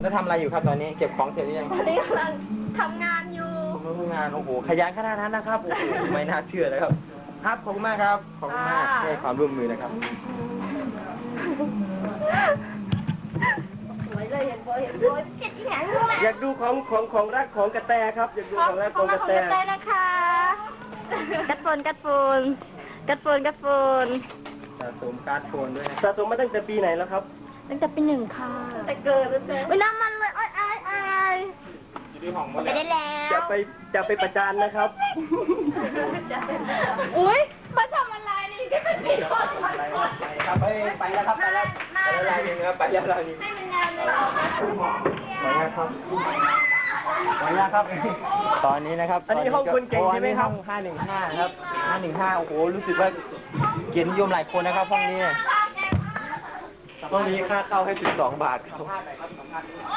แล้วทำอะไรอยู่ครับตอนนี้เก็บของเสร็จหรือยังตอนนี้กำลังทำงานอยู่ทำงานโอ้โหขยันขนาดนั้นนะครับโอ้โหไม่น่าเชื่อเลยครับ ครับขอบคุณมากครับขอบคุณมากค่ะที่ให้ความร่วมมือนะครับสวยเลยเห็นโบเห็นโบเจ็ดที่ไหนรู้ไหมอยากดูของของของรักของกระแตครับอยากดูของของรักขขอองงมากระของแตกระแตนะคะกัดฝนกัดฝนกัดฝนกัดฝนสะสมการ์ดโฟนด้วยนะสะสมมาตั้งแต่ปีไหนแล้วครับ ตั้งแต่ปีหนึ่งค่ะแต่เกิดแล้วไม่น้ำมันเลยอ้อยอ้ายอ้ายอยู่ที่ห้องหมดไปได้แล้วจะไปจะไปประจานนะครับ อุ้ยมาทำอะไรนี่ก็เป็นปีก่อนไปครับไปไปแล้วครับไปแล้วไปแล้วลายหนึ่งครับไปแล้วลายหนึ่งให้มันแนวนี้ออกมาขออนุญาตครับขออนุญาตครับ ตอนนี้นะครับ อันนี้ห้องคนเก่งใช่ไหมครับห้าหนึ่งห้าครับห้าหนึ่งห้าโอ้โห รู้สึกว่าเกียรตินิยมหลายคนนะครับห้องนี้ ต้องนี้ค่าเข้าให้ 12 บาทครับ